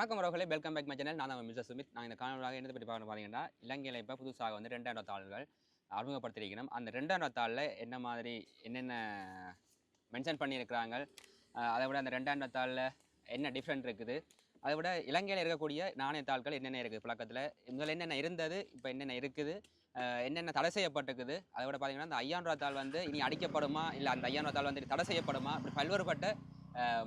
வணக்கம் உறவுகளே welcome back my channel நான் நம்ம மிஸ்டர் சுமித். நான் இந்த காணொலியாக என்னத்தை பற்றி பார்க்க பார்த்தீங்கன்னா இலங்கையில் இப்போ புதுசாக வந்து ரெண்டாயிரம் தாள்கள் அறிமுகப்படுத்தியிருக்கணும் அந்த ரெண்டாயிரம் தாளில் என்ன மாதிரி என்னென்ன மென்ஷன் பண்ணியிருக்கிறாங்க அதை விட அந்த ரெண்டாயிரம் தாளில் என்ன டிஃப்ரெண்ட் இருக்குது அதை விட இலங்கையில் இருக்கக்கூடிய நாணயத்தாள்கள் என்னென்ன இருக்குது பழக்கத்தில்? முதல்ல என்னென்ன இருந்தது இப்போ என்னென்ன இருக்குது என்னென்ன தடை செய்யப்பட்டிருக்குது அதை விட பார்த்தீங்கன்னா அந்த ஐயாயிரம் தாள் வந்து இனி அடிக்கப்படுமா இல்லை அந்த ஐயாயிரம் தாள் வந்து தடை செய்யப்படுமா இப்படி பல்வேறுபட்ட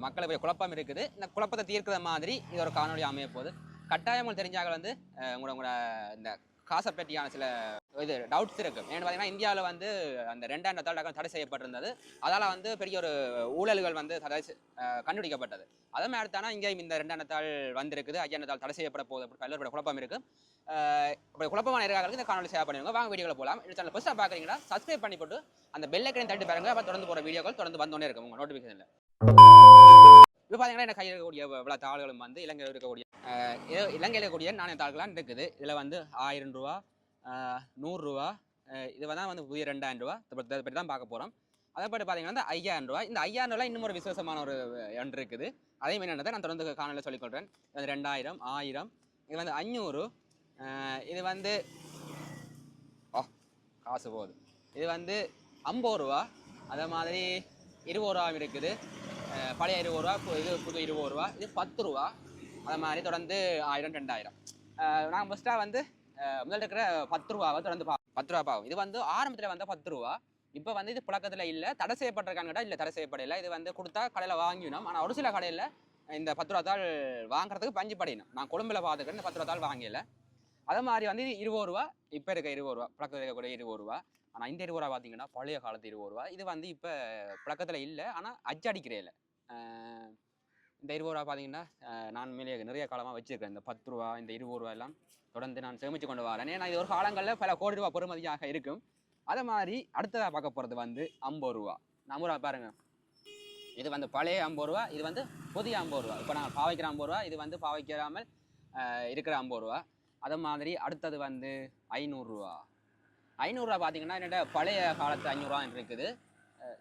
மக்களை மக்களுக்கு குழப்பம் இருக்குது. இந்த குழப்பத்தை தீர்க்கிற மாதிரி இது ஒரு காணொலி அமைய போகுது. கட்டாயம் தெரிஞ்சாக வந்து உங்களோட உங்களோட இந்த காசை பற்றியான சில இது டவுட்ஸ் இருக்கும் ஏன்னு பார்த்தீங்கன்னா இந்தியாவில் வந்து அந்த ரெண்டாயிரம் தாள் தடை செய்யப்பட்டிருந்தது. அதால் வந்து பெரிய ஒரு ஊழல்கள் வந்து தடை கண்டுபிடிக்கப்பட்டது. அதே மாதிரி தானே இங்கே இந்த ரெண்டாயிரத்தாள் வந்திருக்குது. ஐயாயிரத்தாள் தடை செய்யப்பட போகுது. அப்படி பல்வேறு குழப்பம் இருக்குது அப்படி குழப்பமான இருக்காங்க இந்த காணொலி சேவை பண்ணுவாங்க வாங்க வீடியோவில் போகலாம் இந்த சேனல் ஃபஸ்ட்டாக பார்க்குறீங்கன்னா சப்ஸ்கிரைப் பண்ணி போட்டு அந்த பெல் ஐக்கனை தட்டி பாருங்க. அப்போ தொடர்ந்து போகிற வீடியோக்கள் தொடர்ந்து வந்தோடனே இருக்கும் உங்கள் நோட்டிஃபிகேஷனில் இப்போ பார்த்தீங்கன்னா என்ன கையில் இருக்கக்கூடிய இவ்வளோ தாள்களும் வந்து இலங்கையில் இருக்கக்கூடிய இலங்கையில் இருக்கக்கூடிய நாணய தாள்கள்லாம் இருக்குது. இதில் வந்து ஆயிரம் ரூபா நூறுரூவா இது தான் வந்து புதிய ரெண்டாயிரம் ரூபா. இதை பற்றி பற்றி தான் பார்க்க போகிறோம் அதை பற்றி பார்த்தீங்கன்னா இந்த ஐயாயிரம் ரூபா இந்த ஐயாயிரம் ரூபா இன்னும் ஒரு விசேஷமான ஒரு எண் இருக்குது. அதே மாதிரி என்னதை நான் தொடர்ந்து காணொலியில் சொல்லிக்கொள்கிறேன் இது வந்து ரெண்டாயிரம் ஆயிரம் இது வந்து அஞ்சூறு இது வந்து ஓ காசு போகுது இது வந்து ஐம்பது ரூபா. அதே மாதிரி இருபது ரூபா இருக்குது. பழைய இருபது ரூபா இது புது இருபது ரூபா இது பத்து ரூபா. அது மாதிரி தொடர்ந்து ஆயிரம் ரெண்டாயிரம். நாங்கள் ஃபஸ்ட்டாக வந்து அஹ் முதல்ல இருக்கிற பத்து ரூபாவை தொடர்ந்து பா பத்து ரூபா பாவம் இது வந்து ஆரம்பத்தில் வந்தால் பத்து ரூபா. இப்போ வந்து இது புழக்கத்தில் இல்லை. தடை செய்யப்பட்டிருக்காங்கடா இல்லை தடை செய்யப்படலை இது வந்து கொடுத்தா கடையில் வாங்கினோம். ஆனால் ஒரு சில கடையில் இந்த பத்து ரூபா தாள் வாங்குறதுக்கு பஞ்சு படிக்கணும் நான் கொழும்பில் பார்த்துக்கிறேன் இந்த பத்து ரூபா தாள் வாங்கலை. அதே மாதிரி வந்து இருபது ரூபா இப்போ இருக்க இருபது ரூபா பழக்கத்தில் இருக்கக்கூடிய இருபது ரூபா. ஆனால் இந்த இருபது ரூபா பார்த்தீங்கன்னா பழைய காலத்து இருபது ரூபா. இது வந்து இப்போ பழக்கத்தில் இல்லை. ஆனால் அச்சடிக்கிறேன் இந்த இருபது ரூபா பார்த்தீங்கன்னா நான் மேலே நிறைய காலமாக வச்சுருக்கேன். இந்த பத்து ரூபா இந்த இருபது ரூபா எல்லாம் தொடர்ந்து நான் சேமித்து கொண்டு வரேன். ஏன்னா இது ஒரு காலங்களில் பல கோடி ரூபா பெறுமதியாக இருக்கும். அதே மாதிரி அடுத்ததாக பார்க்க போகிறது வந்து ஐம்பது ரூபா. இந்த ஐம்பது ரூபா பாருங்க. இது வந்து பழைய ஐம்பது ரூபா இது வந்து புதிய ஐம்பது ரூபா. இப்போ நாங்கள் பாவைக்கிற ஐம்பது ரூபா இது வந்து பாவைக்கிறாமல் இருக்கிற ஐம்பது ரூபா. அதே மாதிரி அடுத்தது வந்து ஐநூறுரூவா. ஐநூறுரூவா பார்த்தீங்கன்னா என்னோட பழைய காலத்து ஐநூறுரூவா இருக்குது.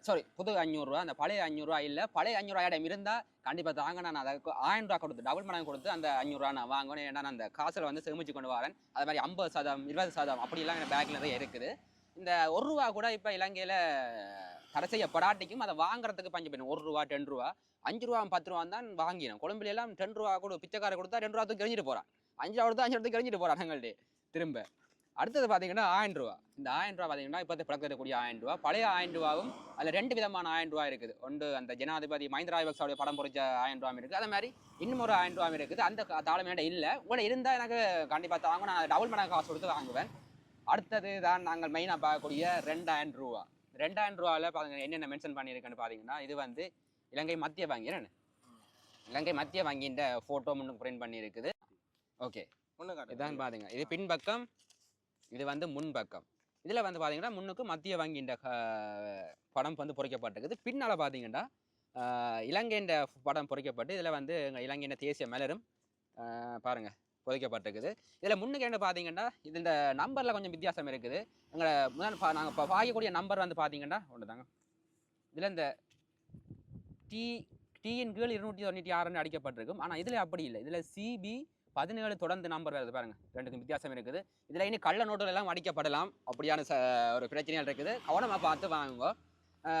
சாரி புது அஞ்சூறுரூவா அந்த பழைய அஞ்சூறுரூவா இல்லை பழைய அஞ்சூறுரூவா இடம் இருந்தால் கண்டிப்பாக தாங்க நான் அதை ஆயிரம் ரூபா கொடுத்து டபுள் மடங்கு கொடுத்து அந்த அஞ்சூறுரூவா நான் வாங்கணும் ஏன்னா நான் அந்த காசில் வந்து சேமிச்சு கொண்டு வரேன். அது மாதிரி ஐம்பது சதம் இருபது சதம் அப்படிலாம் என் பேக்கில் நிறைய இருக்குது. இந்த ஒரு ரூபா கூட இப்போ இலங்கையில் தடை செய்யப்படாட்டிக்கும் அதை வாங்குறதுக்கு பஞ்சு பண்ணி ஒரு ரூபா டென் ரூபா அஞ்சு ரூபா பத்து ரூபா தான் வாங்கினோம் கொழும்புல டென் ரூபா கூட பிச்சைக்காரை கொடுத்தா ரெண்டு ரூபா தூக்கி எரிஞ்சிட்டு போகிறான் அஞ்சு ரூபா கொடுத்தா அஞ்சு ரூபா கழிஞ்சிட்டு போகிறான் எங்கள்கிட்ட திரும்ப. அடுத்தது பார்த்தீங்கன்னா ஆயிரம் ரூபா. இந்த ஆயிரம் ரூபா பார்த்தீங்கன்னா இப்போ பழக்கத்தில் இருக்கக்கூடிய ஆயிரம் ரூபா. பழைய ஆயிரம் ரூபாவும் அதில் ரெண்டு விதமான ஆயிரம் ரூபா இருக்குது. ஒன்று அந்த ஜனாதிபதி மஹிந்த ராஜபக்சாவுடைய படம் பொறிச்ச ஆயிரம் ரூபாயும் இருக்குது. அதே மாதிரி இன்னும் ஒரு ஆயிரம் ரூபாயும் இருக்குது. அந்த தாளம் இல்லை. உங்களை இருந்தால் எனக்கு கண்டிப்பாக தாங்க நான் டபுள் மடங்கு காசு கொடுத்து வாங்குவேன். அடுத்தது தான் நாங்கள் மெயினாக பார்க்கக்கூடிய ரெண்டாயிரம் ரூபா. ரெண்டாயிரம் ரூபாவில் பாருங்க என்னென்ன மென்ஷன் பண்ணியிருக்கேன்னு பார்த்தீங்கன்னா இது வந்து இலங்கை மத்திய வங்கி என்ன இலங்கை மத்திய வங்கியின் ஃபோட்டோ முன்னுக்கு பிரிண்ட் பண்ணியிருக்குது. ஓகே. இதான் பாருங்க இது பின்பக்கம். இது வந்து முன்பக்கம். இதில் வந்து பார்த்தீங்கன்னா முன்னுக்கு மத்திய வங்கியின் படம் வந்து பொறிக்கப்பட்டிருக்குது. பின்னால் பார்த்தீங்கன்னா இலங்கையின் படம் பொறிக்கப்பட்டு இதில் வந்து எங்கள் இலங்கையின் தேசிய மலரும் ஆஹ் பாருங்க பொறிக்கப்பட்டிருக்குது. இதில் முன்னுக்கு என்ன பார்த்தீங்கன்னா இது இந்த நம்பரில் கொஞ்சம் வித்தியாசம் இருக்குது. எங்களை முதல் பா நாங்கள் இப்போ வாங்கக்கூடிய நம்பர் வந்து பார்த்தீங்கன்னா ஒன்று தாங்க இதில் இந்த டி டியின் கீழ் இருநூற்றி தொண்ணூற்றி ஆறுன்னு அடிக்கப்பட்டிருக்கும். ஆனால் இதில் அப்படி இல்லை. இதில் சிபி பதினேழு தொடர்ந்து நம்பர் வருது பாருங்க. ரெண்டுக்கும் வித்தியாசம் இருக்குது. இதில் இனி கள்ள நோட்டுகள் எல்லாம் அடிக்கப்படலாம் அப்படியான ச ஒரு பிரச்சனைகள் இருக்குது. கவனமாக பார்த்து வாங்குங்க.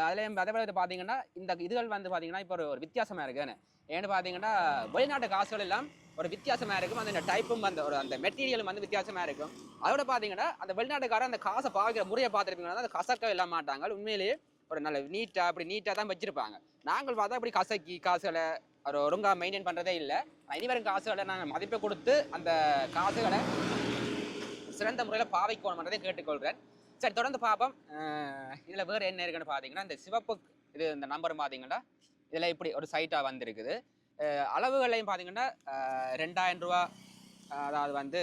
அதில் அதே போல பார்த்தீங்கன்னா இந்த இதுகள் வந்து பார்த்தீங்கன்னா இப்போ ஒரு வித்தியாசமாக இருக்குன்னு ஏன்னு பார்த்தீங்கன்னா வெளிநாட்டு காசுகள் எல்லாம் ஒரு வித்தியாசமாக இருக்கும். அந்த டைப்பும் அந்த ஒரு அந்த மெட்டீரியலும் வந்து வித்தியாசமாக இருக்கும். அதோட பார்த்தீங்கன்னா அந்த வெளிநாட்டுக்காரன் அந்த காசை பார்க்குற முறையை பார்த்துருப்பீங்கன்னா அந்த கசக்க இல்லாம மாட்டாங்க. உண்மையிலேயே ஒரு நல்ல நீட்டாக அப்படி நீட்டாக தான் வச்சுருப்பாங்க. நாங்கள் பார்த்தா அப்படி கசக்கி காசுகளை அவர் ஒழுங்காக மெயின்டைன் பண்ணுறதே இல்லை. இனிவரும் காசுகளை நாங்கள் மதிப்பை கொடுத்து அந்த காசுகளை சிறந்த முறையில் பாவைக்கணும்ன்றதை கேட்டுக்கொள்கிறேன். சரி தொடர்ந்து பார்ப்போம். இதில் வேறு என்ன இருக்குன்னு பார்த்தீங்கன்னா இந்த சிவப்பு இது இந்த நம்பரும் பார்த்தீங்கன்னா இதில் இப்படி ஒரு சைட்டாக வந்திருக்குது. அளவுகளையும் பார்த்தீங்கன்னா ரெண்டாயிரம் ரூபா அதாவது வந்து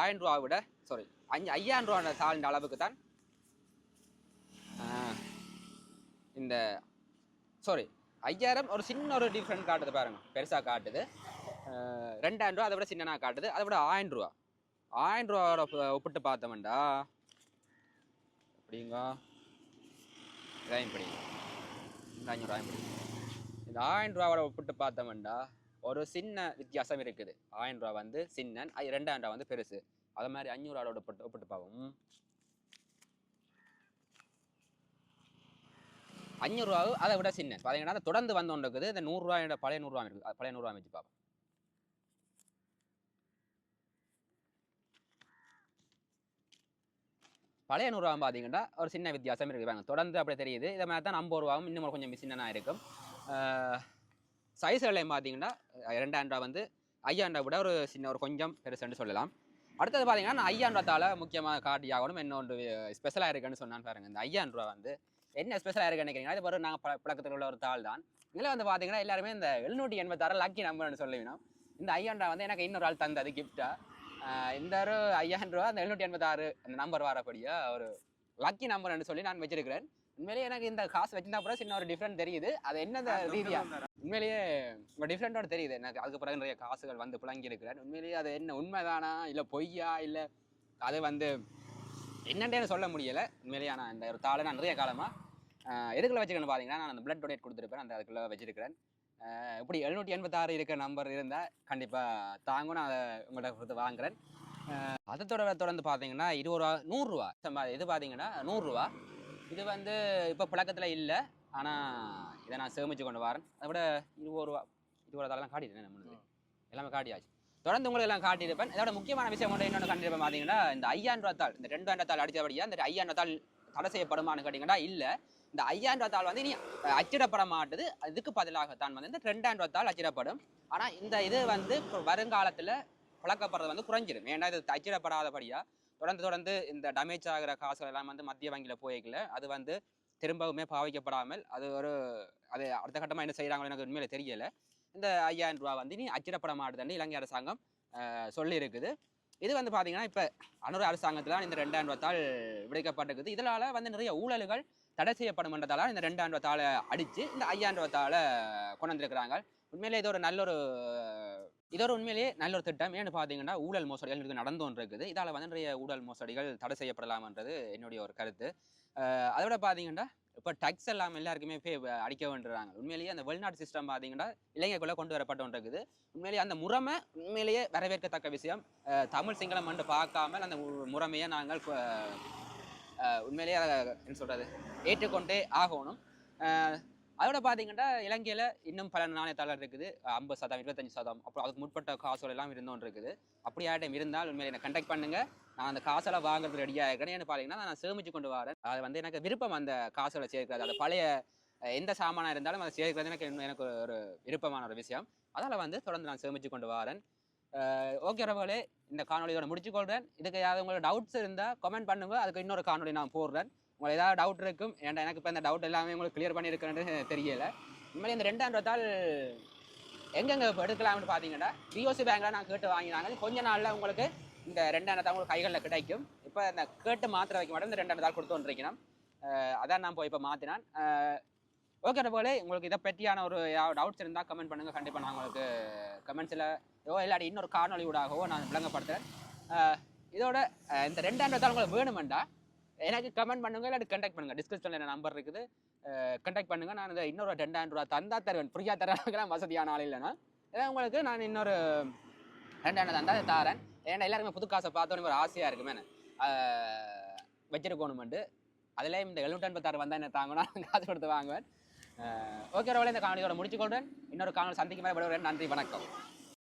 ஆயிரம் ரூபா விட சாரி அஞ்சு ஐயாயிரம் ரூபா தாழ்ந்த அளவுக்கு தான் இந்த சாரி ஐயாயிரம் ஒரு சின்ன ஒரு டிஃப்ரெண்ட் காட்டுது பாருங்க. பெருசாக காட்டுது. ரெண்டாயிரம் ரூபா அதை விட சின்னனா காட்டுது. அதை விட ஆயிரம் ரூபா. ஆயிரம் ரூபாவோட ஒப்பிட்டு பார்த்தோம்டா. அப்படிங்க இதாயும் படி இந்த ஆயிரம் படி இந்த ஆயிரம் ரூபாவோட ஒப்பிட்டு பார்த்தோம்டா ஒரு சின்ன வித்தியாசம் இருக்குது. ஆயிரம் ரூபா வந்து சின்னன் ரெண்டாயிரம் ரூபா வந்து பெருசு. அது மாதிரி அஞ்சூறு ரூபாவோட ஒப்பிட்டு ஒப்பிட்டு பார்ப்போம். அஞ்சூறு அதை விட சின்ன பார்த்தீங்கன்னா தொடர்ந்து வந்து ஒன்று இருக்குது. இந்த நூறுரூவாயோட பழைய நூறுரூவா இருக்குது பழைய நூறுரூவா வச்சு பார்ப்போம் பழைய நூறுரூவா பார்த்தீங்கன்னா ஒரு சின்ன வித்தியாசம் இருக்குது பாருங்க. தொடர்ந்து அப்படி தெரியுது. இதை மாதிரி தான் ஐம்பது ரூபாவும் இன்னும் கொஞ்சம் சின்னனாக இருக்கும். சைஸ்களையும் பார்த்தீங்கன்னா ரெண்டாயிரம் ரூபா வந்து ஐயாயிரம் ரூபா விட ஒரு சின்ன ஒரு கொஞ்சம் பெருசுன்னு சொல்லலாம். அடுத்தது பார்த்தீங்கன்னா நான் ஐயாயிரம் ரூபாத்தால் முக்கியமாக காட்டி ஆகணும் இன்னொன்று ஸ்பெஷலாக இருக்குன்னு சொன்னான்னு பாருங்க. இந்த ஐயாயிரம் ரூபா வந்து என்ன ஸ்பெஷலாக இருக்குன்னு நினைக்கிறீங்கன்னா இது வரும் நாங்கள் பழக்கத்தில் உள்ள ஒரு தாள் தான். இதில் வந்து பார்த்தீங்கன்னா எல்லாருமே இந்த எழுநூற்றி எண்பத்தாறு லக்கி நம்பர்னு சொல்லுவினோம் இந்த ரூபா வந்து எனக்கு இன்னொரு ஆள் தந்தது கிஃப்டாக இந்த ஒரு ஐயாயிரம் ரூபா அந்த எழுநூற்றி எண்பத்தாறு அந்த நம்பர் வரப்படியா ஒரு லக்கி நம்பர்னு சொல்லி நான் வச்சிருக்கிறேன். உண்மையிலேயே எனக்கு இந்த காசு வச்சிருந்தா கூட சின்ன ஒரு டிஃப்ரெண்ட் தெரியுது. அது என்ன ரீதியா? உண்மையிலேயே உங்கள் டிஃப்ரெண்ட்டோட தெரியுது. எனக்கு அதுக்கு பிறகு நிறைய காசுகள் வந்து புழங்கி இருக்கிறேன். உண்மையிலேயே அது என்ன உண்மைதானா இல்லை பொய்யா இல்லை அது வந்து என்னன்றே சொல்ல முடியலை. உண்மையிலேயே நான் இந்த ஒரு தாளை நான் நிறைய காலமாக எதுக்குள்ள வச்சுக்கணும் பார்த்தீங்கன்னா நான் அந்த பிளட் டொனேட் கொடுத்துருப்பேன். அந்த அதுக்குள்ளே வச்சிருக்கிறேன். இப்படி எழுநூற்றி எண்பத்தாறு இருக்க நம்பர் இருந்தால் கண்டிப்பாக தாங்கும் நான் அதை உங்கள்கிட்ட கொடுத்து வாங்குறேன். அதை தொடர தொடர்ந்து பார்த்தீங்கன்னா இருபது ரூபா நூறுரூவா இது பார்த்தீங்கன்னா நூறுரூவா இது வந்து இப்போ புழக்கத்தில் இல்லை. ஆனால் இதை நான் சேமிச்சு கொண்டு வரேன். அதை விட இருபது ரூபா இருபது ரூபா தாளெல்லாம் காட்டிட்டேன் நம்மளுக்கு எல்லாமே காட்டியாச்சு. தொடர்ந்து உங்களுக்கு எல்லாம் காட்டியிருப்பேன். இதோட முக்கியமான விஷயம் ஒன்று இன்னொன்று கண்டிப்பாக பார்த்தீங்கன்னா இந்த ஐயாயிரம் ரூபா தாள் இந்த ரெண்டாயிரம் தாள் அடித்தபடியாக இந்த ஐயாயிரம் தாள் தடை செய்யப்படுமான்னு கேட்டிங்கன்னா இல்லை. இந்த ஐயாயிரம் ரூபா தாள் வந்து இனி அச்சிடப்பட மாட்டுது. அதுக்கு பதிலாகத்தான் வந்து இந்த ரெண்டாயிரம் ரூபா தாள் அச்சிடப்படும். ஆனால் இந்த இது வந்து வருங்காலத்தில் பழக்கப்படுறது வந்து குறைஞ்சிடும் ஏன்னா இது அச்சிடப்படாதபடியாக தொடர்ந்து தொடர்ந்து இந்த டேமேஜ் ஆகிற காசுகள் எல்லாம் வந்து மத்திய வங்கியில் போய்க்கல. அது வந்து திரும்பவுமே பாவிக்கப்படாமல் அது ஒரு அது அடுத்த கட்டமாக என்ன செய்கிறாங்களோ எனக்கு உண்மையில தெரியலை. இந்த ஐயாயிரம் ரூபா வந்து நீ அச்சிடப்பட மாட்டுதுன்னு இலங்கை அரசாங்கம் சொல்லியிருக்குது. இது வந்து பார்த்தீங்கன்னா இப்போ அனுர அரசாங்கத்தில் இந்த ரெண்டாயிரம் ரூபாத்தால் விடுக்கப்பட்டிருக்குது இதனால் வந்து நிறைய ஊழல்கள் தடை செய்யப்படும் என்றதால இந்த ரெண்டாயிரம் தாளை அடித்து இந்த ஐயாயிரம் ரூபா தாளை கொண்டு வந்திருக்கிறாங்க உண்மையிலே இது ஒரு நல்ல ஒரு இது ஒரு உண்மையிலேயே நல்ல ஒரு திட்டம். ஏன்னு பார்த்தீங்கன்னா ஊழல் மோசடிகள் இருக்குது நடந்து இருக்குது. இதால் வந்து நிறைய ஊழல் மோசடிகள் தடை செய்யப்படலாம்ன்றது என்னுடைய ஒரு கருத்து. அதோட பார்த்தீங்கன்னா இப்போ டக்ஸ் எல்லாம் எல்லாருக்குமே பே அடிக்க வேண்டுறாங்க உண்மையிலேயே அந்த வெளிநாட்டு சிஸ்டம் பார்த்தீங்கன்னா இளைஞர்களை கொண்டு வரப்பட்டு இருக்குது உண்மையிலேயே அந்த முறைமை உண்மையிலேயே வரவேற்கத்தக்க விஷயம். தமிழ் சிங்களம் வந்து பார்க்காமல் அந்த முறைமையை நாங்கள் உண்மையிலேயே அதை என்ன சொல்கிறது ஏற்றுக்கொண்டே ஆகணும். அதோட பார்த்தீங்கன்னா இலங்கையில் இன்னும் பல நாணயத்தாளர் இருக்குது. ஐம்பது சதம் இருபத்தஞ்சு சதம் அப்புறம் அதுக்கு முற்பட்ட காசுகள் எல்லாம் இருந்தோம் இருக்குது. அப்படி யார்ட்டையும் இருந்தால் உண்மையில என்னை கண்டக்ட் பண்ணுங்கள் நான் அந்த காசெல்லாம் வாங்குறது ரெடியாக இருக்கிறேன். ஏன்னு பார்த்தீங்கன்னா நான் சேமிச்சு கொண்டு வரேன். அது வந்து எனக்கு விருப்பம் அந்த காசுகளை சேர்க்கிறது. அது பழைய எந்த சாமானாக இருந்தாலும் அதை சேர்க்கிறது எனக்கு இன்னும் எனக்கு ஒரு விருப்பமான ஒரு விஷயம். அதால் வந்து தொடர்ந்து நான் சேமிச்சு கொண்டு வரேன். ஓகே ரவர்களே இந்த காணொலியோட முடிச்சுக்கொள்கிறேன் இதுக்கு ஏதாவது உங்களுக்கு டவுட்ஸ் இருந்தால் கமெண்ட் பண்ணுங்கள் அதுக்கு இன்னொரு காணொலி நான் போடுறேன். உங்களுக்கு ஏதாவது டவுட் இருக்கும் ஏன்டா எனக்கு இப்போ இந்த டவுட் எல்லாமே உங்களுக்கு கிளியர் பண்ணியிருக்கேன்னு தெரியல. இனிமேல் இந்த ரெண்டாயிரம் எங்கெங்கே எங்கெங்க எடுக்கலாம்னு பார்த்தீங்கன்னா பிஓசி பேங்க்கில் நான் கேட்டு வாங்கினாங்க. கொஞ்ச நாளில் உங்களுக்கு இந்த ரெண்டாயிரம் உங்களுக்கு கைகளில் கிடைக்கும். இப்போ இந்த கேட்டு மாத்திர வைக்க மாட்டேன் இந்த ரெண்டாயிரம் தாள் கொடுத்து வந்துருக்கணும் அதான் நான் போய் இப்போ மாற்றினான் ஓகே போல உங்களுக்கு இதை பற்றியான ஒரு டவுட்ஸ் இருந்தால் கமெண்ட் பண்ணுங்கள் கண்டிப்பாக நான் உங்களுக்கு கமெண்ட்ஸில் ஓ இல்லாட்டி இன்னொரு காணொலி ஊடாகவோ நான் விளங்கப்படுத்துகிறேன் இதோட இந்த ரெண்டாயிரம் தாள் உங்களுக்கு வேணுமெண்டா எனக்கு கமெண்ட் பண்ணுங்க இல்லாட்டி கண்டக்ட் பண்ணுங்கள் டிஸ்கிரிப்ஷனில் என்ன நம்பர் இருக்குது கண்டெக்ட் பண்ணுங்கள் நான் இந்த இன்னொரு ரெண்டாயிரம் ரூபா தந்தா தருவேன். ஃப்ரீயாக தரலாம் வசதியான ஆள் இல்லைன்னா. ஏன்னா உங்களுக்கு நான் இன்னொரு ரெண்டாயிரம் தந்தா தாரேன். ஏன்னா எல்லாருமே புது காசை பார்த்தோன்னு ஒரு ஆசையாக இருக்குமே வச்சிருக்கணுமெண்டு அதுலேயும் இந்த எழுநூற்றி ஐம்பத்தாறு வந்தால் என்ன தாங்கன்னா காசு கொடுத்து வாங்குவேன். ஓகே ரவலை இந்த காணொலியோட முடிச்சுக்கொள்றேன் இன்னொரு காணொலி சந்திக்கும் வரை விடுகிறேன் நன்றி வணக்கம்.